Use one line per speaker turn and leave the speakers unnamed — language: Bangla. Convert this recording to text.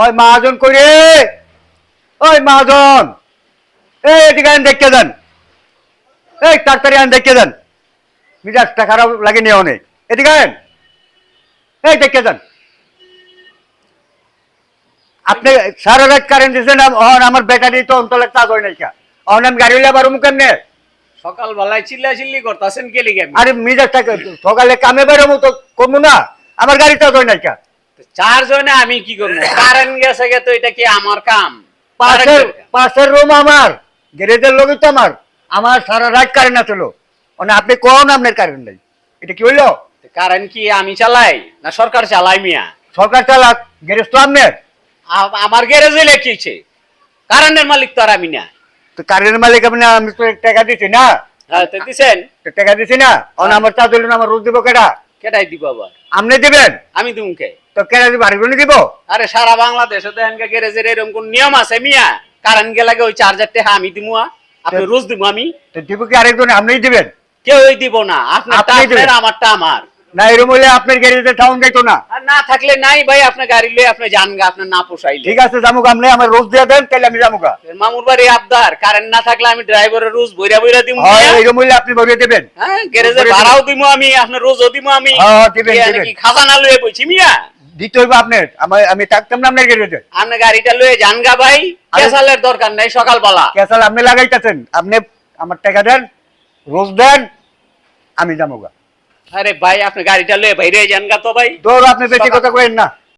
ওই মহাজন করে ওই মহাজন। এই এদিকে আন দেখতে দেন। এই তাড়াতাড়ি আন দেখতে দেন। মিজাজটা খারাপ লাগে নিয়ে অনেক এদিকে আন এই দেখতে দেন। আপনি সারা রাত কারেন্ট দিয়েছেন অহন আমার ব্যাটারি তো অন্তলে চার্জ হয় নাই কা। অহন আমি গাড়ি হইলে পারব কেমনে?
সকাল বেলায় চিল্লা চিল্লি করতেছেন কে লিগে
আরে মিজাজটা সকালে কামে বেরোবো তো কমু না। আমার গাড়ি চার্জ হয় নাই কা
চার জনে আমি কি করব? কারেন্ট গেছে গে তো এটা কি আমার কাম?
পাশের পাশের রুম আমার গ্যারেজের লোকই তো আমার। আমার সারা রাত কারেন্ট আছিল মানে আপনি কোন আপনার কারেন্ট নেই? এটা কি হইল?
কারেন্ট কি আমি চালাই? না সরকার চালাই মিয়া?
সরকার চালাক গ্যারেজ তো আপনার।
আমার গ্যারেজে লেখিছে। কারেন্টের মালিক তো আর আমি না।
তো কারেন্টের মালিক আপনি আমি তো টাকা দিছি না।
হ্যাঁ তো দিছেন?
টাকা দিছি না। অন আমার চার্জ হইল আমার রোজ দিব কেটা
কেটাই দিব আবার?
আপনি দিবেন?
আমি দিমকে
তো দিব আরেকজনে দিব
আরে সারা বাংলাদেশে দেখেন গ্যারেজের এরকম কোন নিয়ম আছে মিয়া? কারেন্ট গেলাগে ওই চার্জার টেহা আমি দিমু আপনি রোজ দিমু আমি।
তো দিব কি আরেকজনে? আপনিই দিবেন?
কেউই দিব না। আপনারটা আপনার আমারটা আমার।
না এরকম হইলে আপনার গ্যারেজে টাউন যাইতো না।
আর না থাকলে নাই ভাই আপনার গাড়ি লয়ে আপনি যান গা আপনার না পোষাইলে।
ঠিক আছে জামুক আপনি আমার রোজ দিয়ে দেন তাহলে আমি জামুকা
মামুর বাড়ি আবদার কারেন্ট না থাকলে আমি ড্রাইভারের রোজ বইরা বইরা দিমু
হয়। এরকম হইলে আপনি ভরিয়ে দেবেন।
হ্যাঁ গ্যারেজে ভাড়াও দিমু আমি আপনার রোজও দিমু আমি।
হ্যাঁ, দিবেন,
কি,
দিবেন।
কি খাজানা লয়ে বইছি মিয়া।
দিতে হইব আপনার। আমার আমি থাকতাম না আপনার গ্যারেজে
আপনার গাড়িটা লয়ে যান গা ভাই।
আরে-
কেসালের দরকার নাই সকালবেলা।
ক্যাসাল আপনি লাগাইতেছেন। আপনি আমার টাকা দেন রোজ দেন আমি জামুকা
আরে ভাই আপনি গাড়িটা লয়ে বাইরে যান গা তো ভাই।
দৌড় আপনি বেশি কথা কইেন না।